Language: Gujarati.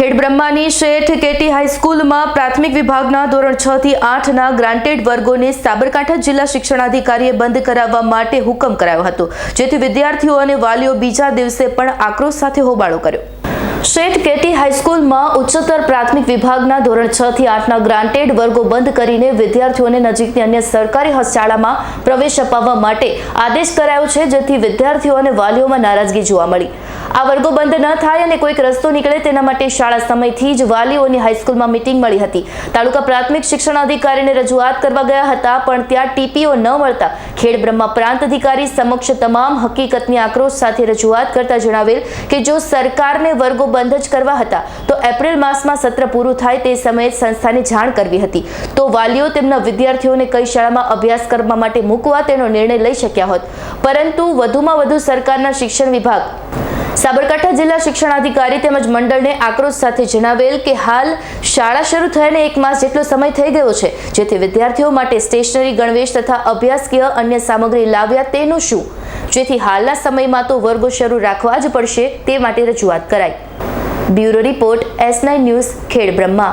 ખેડબ્રહ્માની શેઠ કેટી હાઈસ્કૂલમાં પ્રાથમિક વિભાગના ધોરણ છ થી આઠના ગ્રાન્ટેડ વર્ગોને સાબરકાંઠા જિલ્લા શિક્ષણાધિકારીએ બંધ કરાવવા માટે હુકમ કરાયો હતો. જેથી વિદ્યાર્થીઓ અને વાલીઓ બીજા દિવસે પણ આક્રોશ સાથે હોબાળો કર્યો. શેઠ કેટી હાઈસ્કૂલમાં ઉચ્ચતર પ્રાથમિક વિભાગના ધોરણ છ થી આઠના ગ્રાન્ટેડ વર્ગો બંધ કરીને વિદ્યાર્થીઓને નજીકની અન્ય સરકારી શાળામાં પ્રવેશ અપાવવા માટે આદેશ કરાયો છે, જેથી વિદ્યાર્થીઓ અને વાલીઓમાં નારાજગી જોવા મળી. આ વર્ગો બંધ ન થાય અને કોઈક રસ્તો નીકળે તેના માટે શાળા સમયથી જ વાલીઓની હાઈસ્કૂલમાં મીટિંગ મળી હતી. તાલુકા પ્રાથમિક શિક્ષણ અધિકારીને રજૂઆત કરવા ગયા હતા, પણ ત્યાં ટીપીઓ ન મળતા ખેડ બ્રહ્મા પ્રાંત અધિકારી સમક્ષ તમામ હકીકતની આક્રોશ સાથે રજૂઆત કરતા જણાવેલ કે જો સરકારને વર્ગો બંધ જ કરવા હતા, તો એપ્રિલ માસમાં સત્ર પૂરું થાય તે સમયે સંસ્થાને જાણ કરવી હતી. તો વાલીઓ તેમના વિદ્યાર્થીઓને કઈ શાળામાં અભ્યાસ કરવા માટે મૂકવા તેનો નિર્ણય લઈ શક્યા હોત. પરંતુ વધુમાં વધુ સરકારના શિક્ષણ વિભાગ સાબરકાંઠા જિલ્લા શિક્ષણાધિકારી તેમજ મંડળને આક્રોશ સાથે જણાવેલ કે હાલ શાળા શરૂ થયાને એક માસ જેટલો સમય થઈ ગયો છે, જેથી વિદ્યાર્થીઓ માટે સ્ટેશનરી ગણવેશ તથા અભ્યાસકીય અન્ય સામગ્રી લાવ્યા તેનું શું? જેથી હાલના સમયમાં તો વર્ગો શરૂ રાખવા જ પડશે તે માટે રજૂઆત કરાઈ. બ્યુરો રિપોર્ટ એસ ન્યૂઝ, ખેડ બ્રહ્મા.